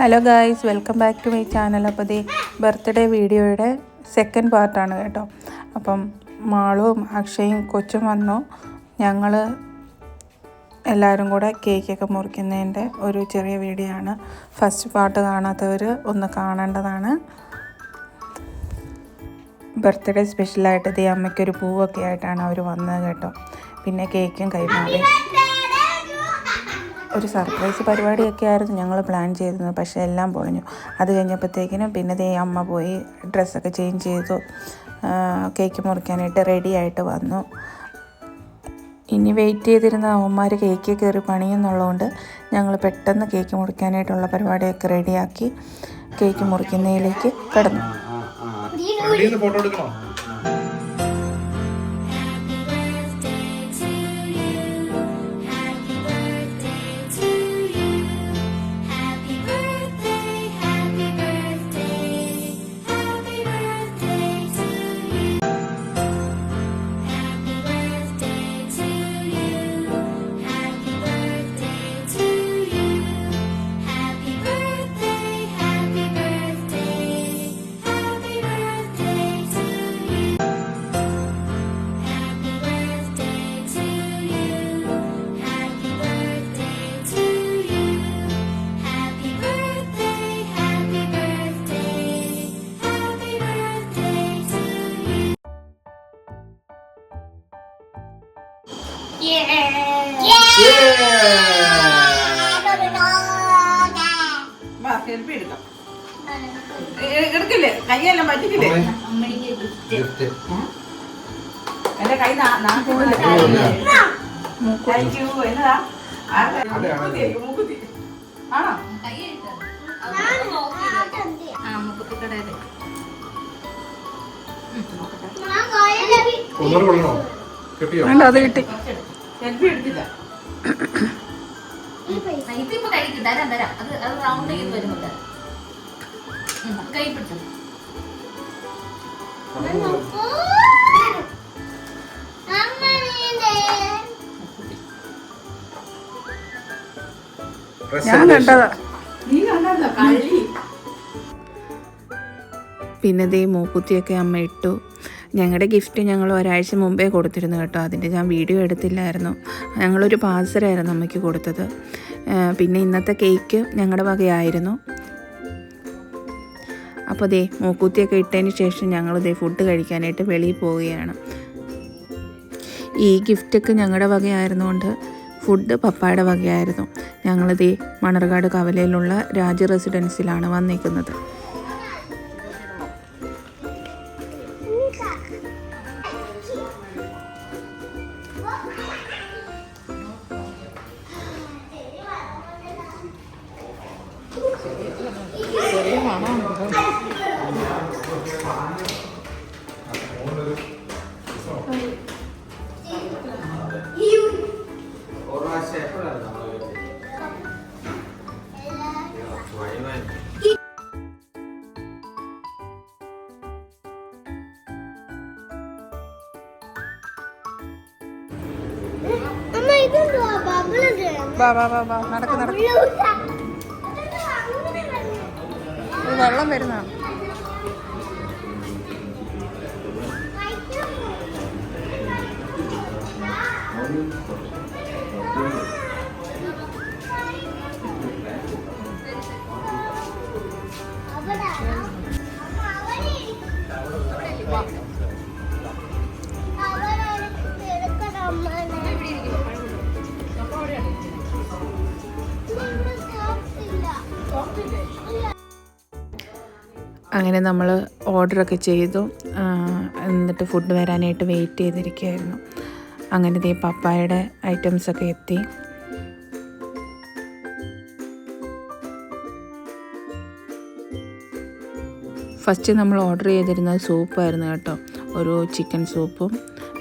Hello guys welcome back to my channel അപ്പോൾ ദേ birthday വീഡിയോയുടെ സെക്കൻഡ് പാർട്ടാണ് കേട്ടോ. അപ്പം മാളും അക്ഷയും കൊച്ചും വന്നു. ഞങ്ങൾ എല്ലാവരും കൂടെ കേക്കൊക്കെ മുറിക്കുന്നതിന്റെ ഒരു ചെറിയ വീഡിയോ ആണ്. ഫസ്റ്റ് പാർട്ട് കാണാത്തവർ ഒന്ന് കാണേണ്ടതാണ്. ബർത്ത്ഡേ സ്പെഷ്യലായിട്ട് ദേ അമ്മയ്ക്കൊരു പൂവൊക്കെ ആയിട്ടാണ് അവർ വന്നത് കേട്ടോ. പിന്നെ കേക്കും കൈമാറി. ഒരു സർപ്രൈസ് പരിപാടിയൊക്കെ ആയിരുന്നു ഞങ്ങൾ പ്ലാൻ ചെയ്തിരുന്നത്. പക്ഷേ എല്ലാം പൊളിഞ്ഞു. അത് കഴിഞ്ഞപ്പോഴത്തേക്കിനും പിന്നെ ദേ അമ്മ പോയി ഡ്രസ്സൊക്കെ ചേഞ്ച് ചെയ്തു. കേക്ക് മുറിക്കാനായിട്ട് റെഡി ആയിട്ട് വന്നു. ഇനി വെയിറ്റ് ചെയ്തിരുന്ന അവന്മാർ കേക്ക് കയറി പണിയെന്നുള്ളതുകൊണ്ട് ഞങ്ങൾ പെട്ടെന്ന് കേക്ക് മുറിക്കാനായിട്ടുള്ള പരിപാടിയൊക്കെ റെഡിയാക്കി കേക്ക് മുറിക്കുന്നതിലേക്ക് കടന്നു. ഫോട്ടോ എടുക്കണോ? എടുക്കില്ലേ? കൈയെല്ലാം പറ്റിക്കില്ലേ? എന്റെ കൈ. എന്നതാ? ആ, മൂക്കുത്തി. ആണോ? ഒന്നൂറ് കൊള്ളണോ കിട്ടിയോ? അത് കിട്ടി. സെൽഫി എടുത്തില്ല. ഇതിപ്പോ കഴിക്കും. തരാം തരാം. അത് അത് റൗണ്ട് ചെയ്ത് വരുന്നുണ്ട്. ഉം, കൈ പിടിച്ചു ഞാൻ കണ്ടതാ. നീ കണ്ടോ കള്ളി പിന്നെ ദേ മൂക്കുത്തിയൊക്കെ അമ്മ ഇട്ടു. ഞങ്ങളുടെ ഗിഫ്റ്റ് ഞങ്ങൾ ഒരാഴ്ച മുമ്പേ കൊടുത്തിരുന്നു കേട്ടോ. അതിന്റെ ഞാൻ വീഡിയോ എടുത്തില്ലായിരുന്നു. ഞങ്ങളൊരു പാഴ്സലായിരുന്നു അമ്മയ്ക്ക് കൊടുത്തത്. പിന്നെ ഇന്നത്തെ കേക്ക് ഞങ്ങളുടെ വകയായിരുന്നു. അപ്പോൾ ദേ മൂക്കൂത്തിയൊക്കെ ഇട്ടതിന് ശേഷം ഞങ്ങൾ ദേ ഫുഡ് കഴിക്കാനായിട്ട് വെളിയിൽ പോവുകയാണ്. ഈ ഗിഫ്റ്റൊക്കെ ഞങ്ങളുടെ വകയായിരുന്നുകൊണ്ട് ഫുഡ് പപ്പായുടെ വകയായിരുന്നു. ഞങ്ങൾ ദേ മണർകാട് കവലയിലുള്ള രാജ റെസിഡൻസിലാണ് വന്നിരിക്കുന്നത്. വാ വാ വാ നടക്ക് നടക്ക്. വെള്ളം വരുന്നതാണ് അങ്ങനെ നമ്മൾ ഓർഡറൊക്കെ ചെയ്തു. എന്നിട്ട് ഫുഡ് വരാനായിട്ട് വെയിറ്റ് ചെയ്തിരിക്കുകയായിരുന്നു. അങ്ങനെ ദേ പപ്പായുടെ ഐറ്റംസൊക്കെ എത്തി. ഫസ്റ്റ് നമ്മൾ ഓർഡർ ചെയ്തിരുന്നത് സൂപ്പായിരുന്നു കേട്ടോ. ഒരു ചിക്കൻ സൂപ്പും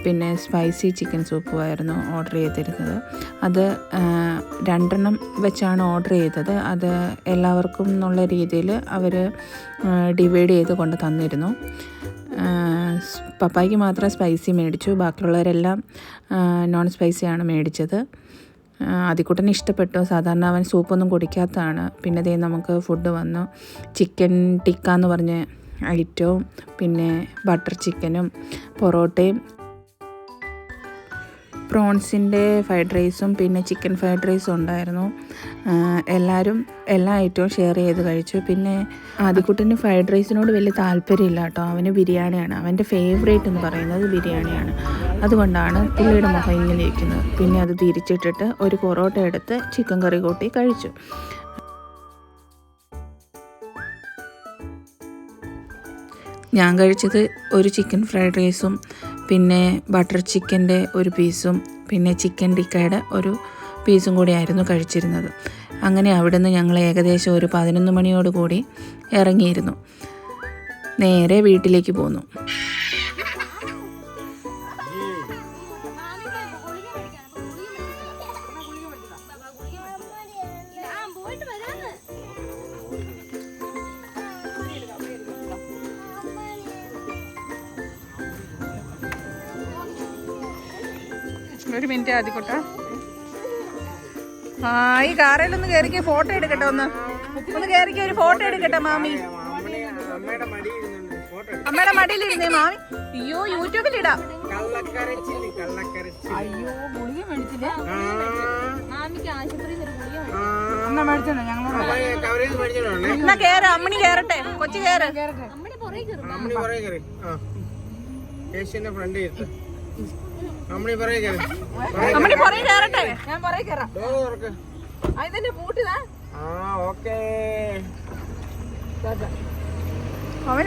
പിന്നെ സ്പൈസി ചിക്കൻ സൂപ്പുമായിരുന്നു ഓർഡർ ചെയ്തിരുന്നത്. അത് രണ്ടെണ്ണം വെച്ചാണ് ഓർഡർ ചെയ്തത്. അത് എല്ലാവർക്കും എന്നുള്ള രീതിയിൽ അവർ ഡിവൈഡ് ചെയ്ത് കൊണ്ട് തന്നിരുന്നു. പപ്പായ്ക്ക് മാത്രം സ്പൈസി മേടിച്ചു. ബാക്കിയുള്ളവരെല്ലാം നോൺ സ്പൈസിയാണ് മേടിച്ചത്. അതിക്കുട്ടന് ഇഷ്ടപ്പെട്ടു. സാധാരണ അവൻ സൂപ്പൊന്നും കുടിക്കാത്തതാണ്. പിന്നെ ദേ നമുക്ക് ഫുഡ് വന്നു. ചിക്കൻ ടിക്ക എന്ന് പറഞ്ഞ ഐറ്റവും പിന്നെ ബട്ടർ ചിക്കനും പൊറോട്ടയും പ്രോൺസിന്റെ ഫ്രൈഡ് റൈസും പിന്നെ ചിക്കൻ ഫ്രൈഡ് റൈസും ഉണ്ടായിരുന്നു. എല്ലാവരും എല്ലാ ഐറ്റവും ഷെയർ ചെയ്ത് കഴിച്ചു. പിന്നെ ആദ്യക്കുട്ടന് ഫ്രൈഡ് റൈസിനോട് വലിയ താല്പര്യമില്ല കേട്ടോ. അവന് ബിരിയാണിയാണ്. അവന്റെ ഫേവറേറ്റ് എന്ന് പറയുന്നത് ബിരിയാണിയാണ്. അതുകൊണ്ടാണ് പുള്ളിയുടെ മുഖം ഇങ്ങനെ ഇരിക്കുന്നത്. പിന്നെ അത് തിരിച്ചിട്ടിട്ട് ഒരു പൊറോട്ട എടുത്ത് ചിക്കൻ കറി കൂട്ടി കഴിച്ചു. ഞാൻ കഴിച്ചത് ഒരു ചിക്കൻ ഫ്രൈഡ് റൈസും പിന്നെ ബട്ടർ ചിക്കന്റെ ഒരു പീസും പിന്നെ ചിക്കൻ ടിക്കയുടെ ഒരു പീസും കൂടി ആയിരുന്നു കഴിച്ചിരുന്നത്. അങ്ങനെ അവിടുന്ന് ഞങ്ങൾ ഏകദേശം ഒരു പതിനൊന്ന് മണിയോടുകൂടി ഇറങ്ങിയിരുന്നു. നേരെ വീട്ടിലേക്ക് പോന്നു. ഒരു മിനിറ്റ് ആദ്യക്കോട്ട ആ ഈ കാറയിലൊന്ന് കയറിക്ക് ഫോട്ടോ എടുക്കട്ടെ ഒന്ന്. ഒന്ന് കയറിക്ക് ഒരു ഫോട്ടോ എടുക്കട്ടെ മാമി. അമ്മയുടെ മടിയിലിരുന്നേ മാമി. അയ്യോ യൂട്യൂബിൽ ഇടാം അയ്യോ ഗുളിക മേടിച്ചില്ലേ? എന്നാ കേറ് അമ്മണി കേറട്ടെ. കൊച്ചു കേറ്. ഏഷ്യന്റെ ഫ്രണ്ട് അമ്മണി പുറകെ കേറാം.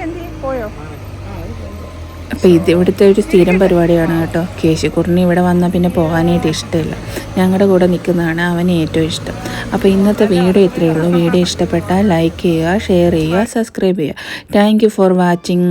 എന്ത് ചെയ്യും? പോയോ? അപ്പോൾ ഇത് ഇവിടുത്തെ ഒരു സ്ഥിരം പരിപാടിയാണ് കേട്ടോ. കേശുക്കുറിന് ഇവിടെ വന്നാൽ പിന്നെ പോകാനായിട്ട് ഇഷ്ടമില്ല. ഞങ്ങളുടെ കൂടെ നിൽക്കുന്നതാണ് അവന് ഏറ്റവും ഇഷ്ടം. അപ്പോൾ ഇന്നത്തെ വീഡിയോ ഇത്രയേ ഉള്ളൂ. വീഡിയോ ഇഷ്ടപ്പെട്ടാൽ ലൈക്ക് ചെയ്യുക ഷെയർ ചെയ്യുക സബ്സ്ക്രൈബ് ചെയ്യുക. Thank for watching